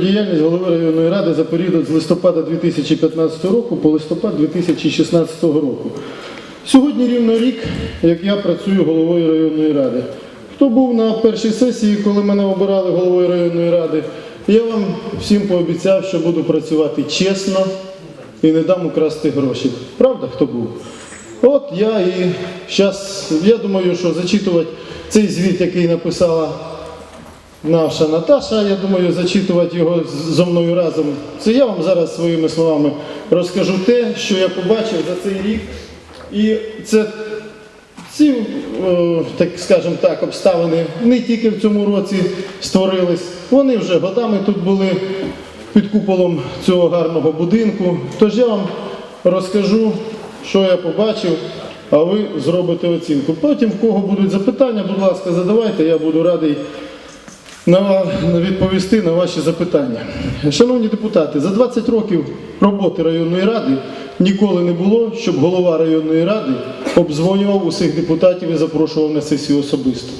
Діяльність голови районної ради за період з листопада 2015 року по листопад 2016 року. Сьогодні рівно рік, як я працюю головою районної ради. Хто був на першій сесії, коли мене обирали головою районної ради, я вам всім пообіцяв, що буду працювати чесно і не дам украсти гроші. Правда, хто був? От я і зараз, я думаю, що зачитувати цей звіт, який написала наша Наташа, я думаю, зачитувати його зо мною разом. Це я вам зараз своїми словами розкажу те, що я побачив за цей рік. І це ці, е, так скажемо так, обставини не тільки в цьому році створились, вони вже годами тут були під куполом цього гарного будинку. Тож я вам розкажу, що я побачив, а ви зробите оцінку. Потім, в кого будуть запитання, будь ласка, задавайте, я буду радий на відповісти на ваші запитання. Шановні депутати, за 20 років роботи районної ради ніколи не було, щоб голова районної ради обдзвонював усіх депутатів і запрошував на сесію особисто.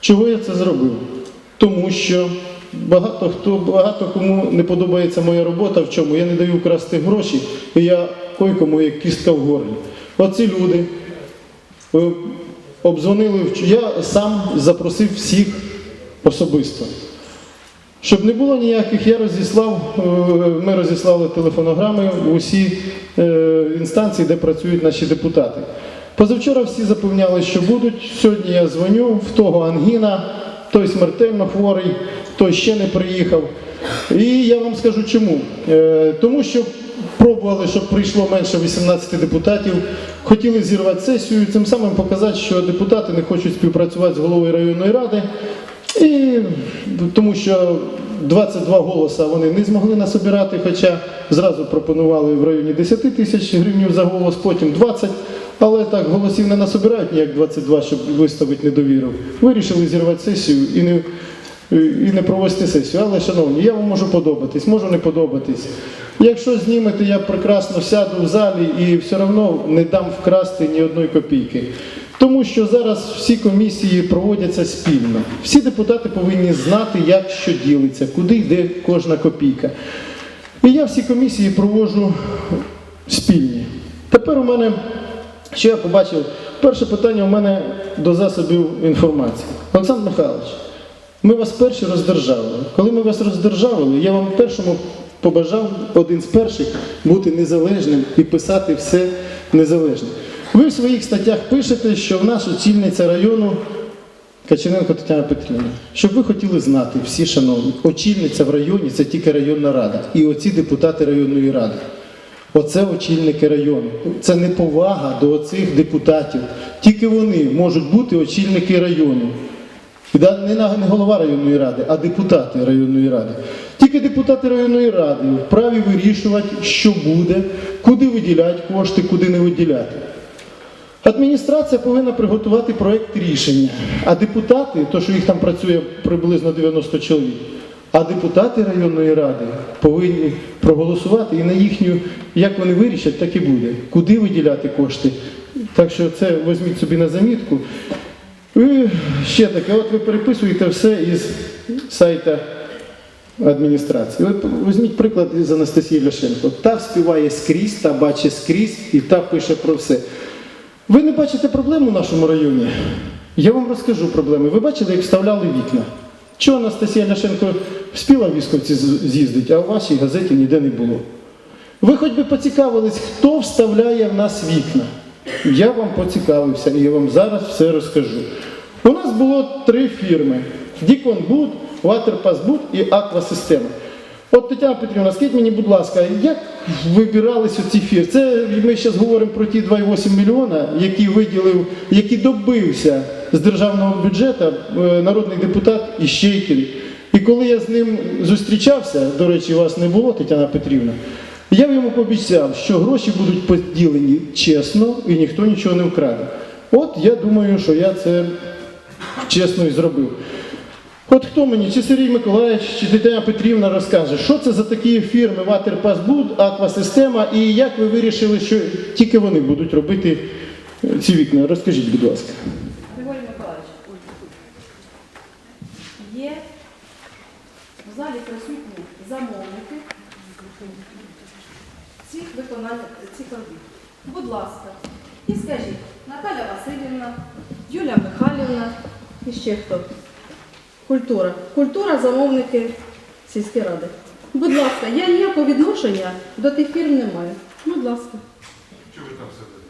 Чого я це зробив? Тому що багато хто багато кому не подобається моя робота, в чому я не даю красти гроші, і я койкому як кістка в горлі. Оці люди е, обдзвонили, я сам запросив всіх особисто. Щоб не було ніяких, я розіслав, е, ми розіслали телефонограми в усі е, інстанції, де працюють наші депутати. Позавчора всі запевняли, що будуть. Сьогодні я дзвоню, в того ангіна, той смертельно хворий, той ще не приїхав. І я вам скажу чому. Е, Тому що пробували, щоб прийшло менше 18 депутатів, хотіли зірвати сесію, цим самим показати, що депутати не хочуть співпрацювати з головою районної ради. І тому що 22 голоса вони не змогли насобирати, хоча зразу пропонували в районі 10 тисяч гривень за голос, потім 20. Але так голосів не насобирають ніяк 22, щоб виставити недовіру. Вирішили зірвати сесію і не, і не провести сесію. Але, шановні, я вам можу подобатись, можу не подобатись. Якщо знімете, я прекрасно сяду в залі і все одно не дам вкрасти ні одної копійки. Тому що зараз всі комісії проводяться спільно. Всі депутати повинні знати, як що ділиться, куди йде кожна копійка. І я всі комісії проводжу спільні. Тепер у мене, що я побачив, перше питання у мене до засобів інформації. Олександр Михайлович, ми вас перші роздержавили. Коли ми вас роздержавили, я вам першому побажав один з перших бути незалежним і писати все незалежне. Ви в своїх статтях пишете, що в нас очільниця району Качененко Тетяна Петрівна, щоб ви хотіли знати, всі шановні, очільниця в районі це тільки районна рада. І оці депутати районної ради. Оце очільники району. Це неповага до оцих депутатів. Тільки вони можуть бути очільники району. Не, не голова районної ради, а депутати районної ради. Тільки депутати районної ради вправі вирішувати, що буде, куди виділяти кошти, куди не виділяти. Адміністрація повинна приготувати проєкт рішення, а депутати, то що їх там працює приблизно 90 чоловік, а депутати районної ради повинні проголосувати і на їхню, як вони вирішать, так і буде. Куди виділяти кошти. Так що це візьміть собі на замітку. І ще таке, от ви переписуєте все із сайта адміністрації. От візьміть приклад із Анастасії Ляшенко. Та співає скрізь, та бачить скрізь і та пише про все. Ви не бачите проблем у нашому районі? Я вам розкажу проблеми. Ви бачили, як вставляли вікна? Чого Анастасія Ляшенко вспіла в Вісковці з- а у вашій газеті ніде не було? Ви хоч би поцікавились, хто вставляє в нас вікна? Я вам поцікавився і я вам зараз все розкажу. У нас було три фірми: Діконбуд, Ватерпасбуд і Аквасистема. От Тетяна Петрівна, скажіть мені, будь ласка, як вибиралися ці фірми? Це ми зараз говоримо про ті 2,8 мільйона, які виділив, які добився з державного бюджету е, народний депутат Іщейкін. І коли я з ним зустрічався, до речі, вас не було, Тетяна Петрівна, я йому пообіцяв, що гроші будуть поділені чесно і ніхто нічого не вкраде. От я думаю, що я це чесно і зробив. От хто мені, чи Сергій Миколаївич, чи Тетяна Петрівна розкаже, що це за такі фірми Ватерпасбуд, Аквасистема і як ви вирішили, що тільки вони будуть робити е, ці вікна? Розкажіть, будь ласка. Григорій Миколаївич, є в залі присутні замовники цих виконання цих робіт. Будь ласка, і скажіть Наталя Васильівна, Юлія Михайлівна і ще хто. Культура. Культура замовники сільської ради. Будь ласка, я ніякого відношення до тих фірм не маю. Будь ласка.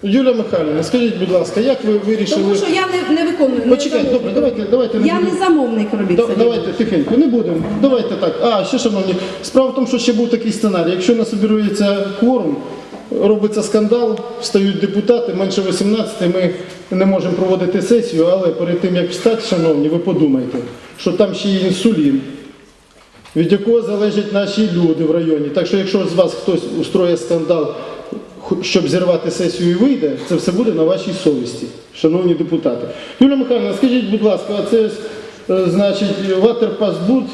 Юлія Михайлівна, скажіть, будь ласка, як ви вирішили? Тому що я не, не виконую. не добре, замовник. давайте, давайте Я не замовник робіт. Да-. Давайте тихенько, не будемо. Давайте так. А, ще шановні, справа в тому, що ще був такий сценарій. Якщо насобірується кворум, робиться скандал, встають депутати, менше 18, ми не можемо проводити сесію, але перед тим як встати, шановні, ви подумайте, що там ще є інсулін, від якого залежать наші люди в районі. Так що якщо з вас хтось устроїть скандал, щоб зірвати сесію і вийде, це все буде на вашій совісті, шановні депутати. Юлія Михайловна, скажіть, будь ласка, а це е, значить Ватерпасбуд,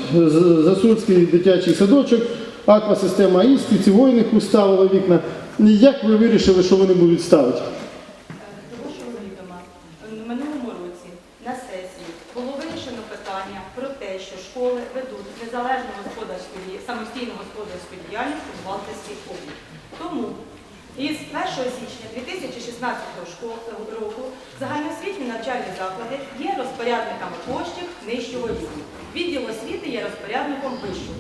Засульський дитячий садочок, аквасистема Іски, ці воїни ставили вікна. Як ви вирішили, що вони будуть ставити? До вашого відома, в минулому році на сесії було вирішено питання про те, що школи ведуть незалежну господарську самостійну господарську діяльність у бухгалтерській області. Тому із 1 січня 2016 школ- року загальноосвітні навчальні заклади є розпорядниками коштів нижчого рівня. Відділ освіти є розпорядником вищого.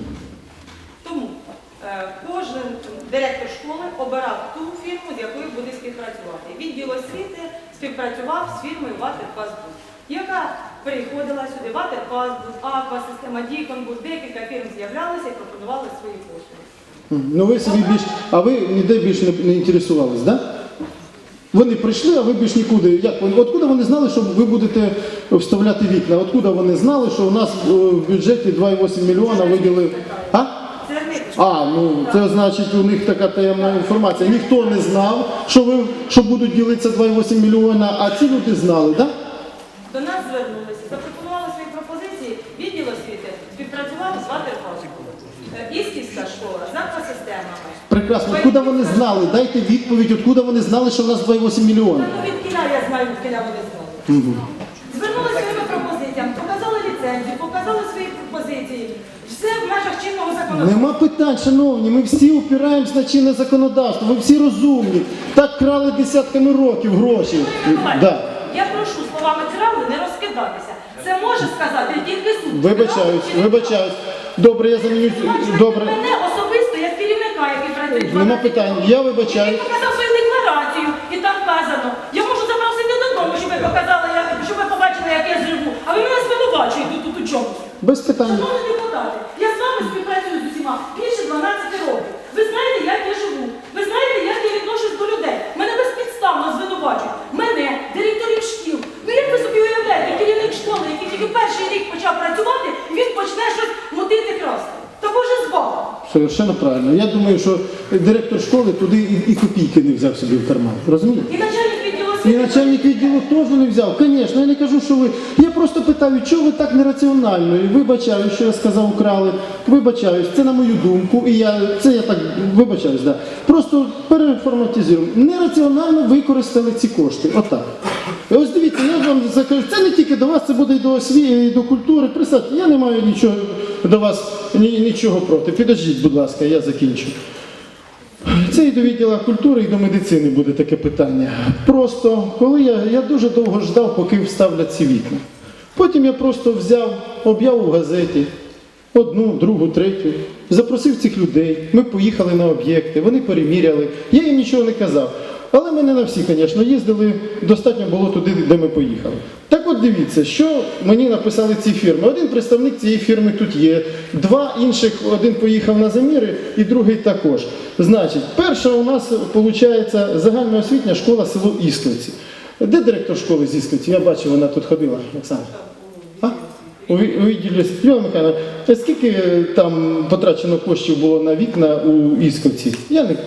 Е, кожен директор школи обирав ту фірму, з якою буде співпрацювати. Відділ освіти співпрацював з фірмою Ватерпасбуд, яка приходила сюди Ватерпасбуд, Аква, система Діконбуд, декілька фірм з'являлися і пропонували свої послуги. Ну ви собі більш, а ви ніде більш не, не інтересувались, так? Да? Вони прийшли, а ви більш нікуди. Як вони? Откуда вони знали, що ви будете вставляти вікна? Откуда вони знали, що у нас е, в бюджеті 2,8 мільйона виділили? А? А, ну це значить у них така таємна інформація. Ніхто не знав, що ви що будуть ділитися 2,8 мільйона, а ці люди знали, так? до нас звернулися, запропонували свої пропозиції. Відділ освіти співпрацював з Ватерпасбуд. Е, Ісківська школа з аквасистемами. Прекрасно. Откуда вони знали? Дайте відповідь, откуда вони знали, що у нас 2,8 мільйона. Ну, від кіля я знаю, від кіля вони знали. Звернулися своїми пропозиціями, показали ліцензію, показали свої пропозиції. Все в межах чинного законодавства. Нема питань, шановні, ми всі упираємось на чинне законодавство, ви всі розумні. Так крали десятками років гроші. Да. Я прошу словами крали не розкидатися. Це може сказати тільки суд. Вибачаюсь, вибачаюсь. Добре, я заміню. Добре. Мене особисто як керівника, який працює. Нема питань. Я Він вибачаюсь. показав свою декларацію, і там вказано. Я можу запросити додому, щоб ви показали, як- щоб ви побачили, як я живу. А ви мене звинувачуєте тут у чомусь. Без питань. Шановні депутати, я з вами співпрацюю з усіма більше 12 років. Ви знаєте, як я живу. Ви знаєте, як я відношусь до людей. Мене безпідставно звинувачують. Мене, директорів шкіл. Ну як ви собі уявляєте, керівник школи, який тільки перший рік почав працювати, він почне щось мутити красти. Та боже з вами. Совершенно правильно. Я думаю, що директор школи туди і, і копійки не взяв собі в карман. Розумієте? І начальник відділу І освіти. начальник відділу теж не взяв. Звісно, я не кажу, що ви. Я просто питаю, чого ви так нераціонально? І вибачаю, що я сказав, украли. Вибачаюсь, це на мою думку. І я це я так вибачаюсь, да. Просто переформатизуємо. Нераціонально використали ці кошти. Отак. І ось дивіться, я вам закажу, це не тільки до вас, це буде і до освіти, і до культури. Присадьте, я не маю нічого до вас ні, нічого проти. Підождіть, будь ласка, я закінчу. Це і до відділу культури, і до медицини буде таке питання. Просто коли я, я дуже довго ждав, поки вставлять ці вікна. Потім я просто взяв об'яву в газеті, одну, другу, третю, запросив цих людей. Ми поїхали на об'єкти, вони переміряли. Я їм нічого не казав. Але ми не на всі, звісно, їздили, достатньо було туди, де ми поїхали. Так от дивіться, що мені написали ці фірми. Один представник цієї фірми тут є, два інших, один поїхав на заміри і другий також. Значить, перша у нас виходить загальноосвітня школа село Ісківці. Де директор школи з Ісківці? Я бачив, вона тут ходила, Оксана. А? У відділі Юлія Михайловна, скільки е, там потрачено коштів було на вікна у Ісківці? Я не 120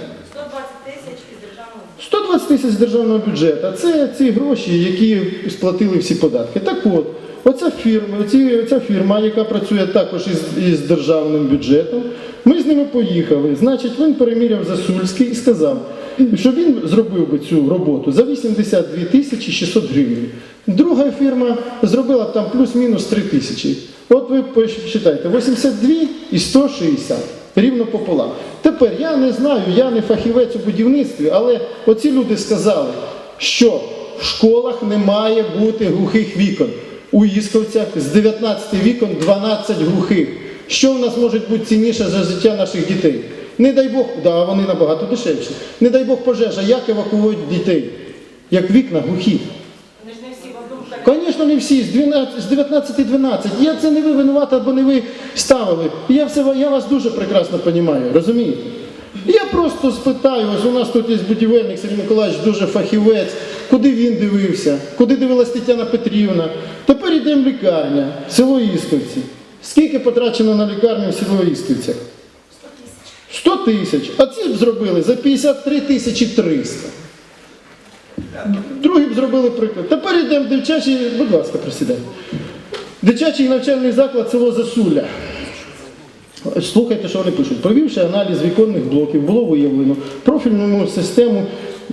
тисяч із державного 120 тисяч з державного бюджету. Це ці гроші, які сплатили всі податки. Так от, оця фірма, оці, ця фірма, яка працює також із, із державним бюджетом, ми з ними поїхали. Значить, він переміряв Засульський і сказав, що він зробив би цю роботу за 82 тисячі 600 гривень. Друга фірма зробила б там плюс-мінус 3 тисячі. От ви посчитайте, 82 і 160. Рівно пополам. Тепер я не знаю, я не фахівець у будівництві, але оці люди сказали, що в школах не має бути глухих вікон. У Ісковцях з 19 вікон 12 глухих. Що в нас може бути цінніше за життя наших дітей? Не дай Бог, да, вони набагато дешевші. Не дай Бог пожежа, як евакуюють дітей? Як вікна глухі. Вони ж не всі в одну Звісно, не всі, з 19 12. Я це не ви винувати, або не ви ставили. Я, все, я вас дуже прекрасно розумію, розумієте? Я просто спитаю, ось у нас тут є будівельник Сергій Миколаївич, дуже фахівець, куди він дивився, куди дивилась Тетяна Петрівна. Тепер йдемо в лікарня, село Ісківці. Скільки потрачено на лікарню в село Ісківцях? 100 тисяч. А ці б зробили за 53 тисячі 300. Другі б зробили приклад. Тепер йдемо в дитячий, будь ласка, присідайте. Дитячий навчальний заклад село Засуля. Слухайте, що вони пишуть. Провівши аналіз віконних блоків, було виявлено профільну систему,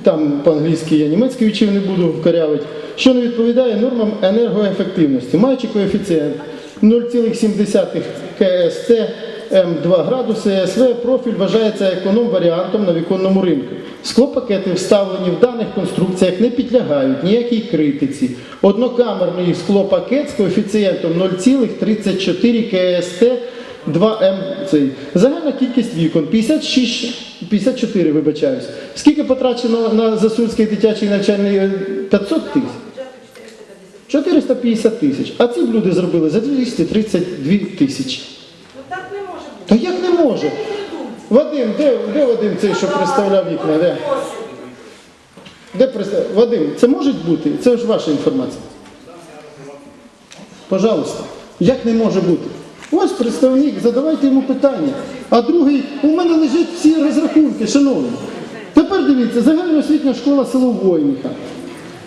там по-англійськи я німецький вчив не буду вкарявити, що не відповідає нормам енергоефективності, маючи коефіцієнт 0,7 КСТ М2 градуси СВ, профіль вважається економ варіантом на віконному ринку. Склопакети, вставлені в даних конструкціях, не підлягають ніякій критиці. Однокамерний склопакет з коефіцієнтом 0,34 КСТ 2М цей. Загальна кількість вікон 56, 54, вибачаюсь. Скільки потрачено на Засульський дитячий навчальний е, 500 тисяч? 450 тисяч. А ці люди зробили за 232 тисячі. Ну так не може бути. Та як не може? Вадим, де, де Вадим цей, що представляв вікна? Де? Де представ... Вадим, це може бути? Це ж ваша інформація. Пожалуйста. Як не може бути? Ось представник, задавайте йому питання. А другий, у мене лежать всі розрахунки, шановні. Тепер дивіться, загальноосвітня школа село Войниха.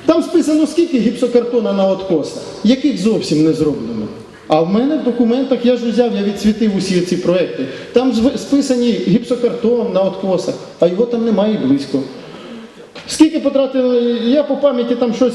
Там списано скільки гіпсокартона на откосах, яких зовсім не зроблено. А в мене в документах я ж взяв, я відсвітив усі ці проекти. Там списані гіпсокартон на откосах, а його там немає і близько. Скільки потратили, я по пам'яті там щось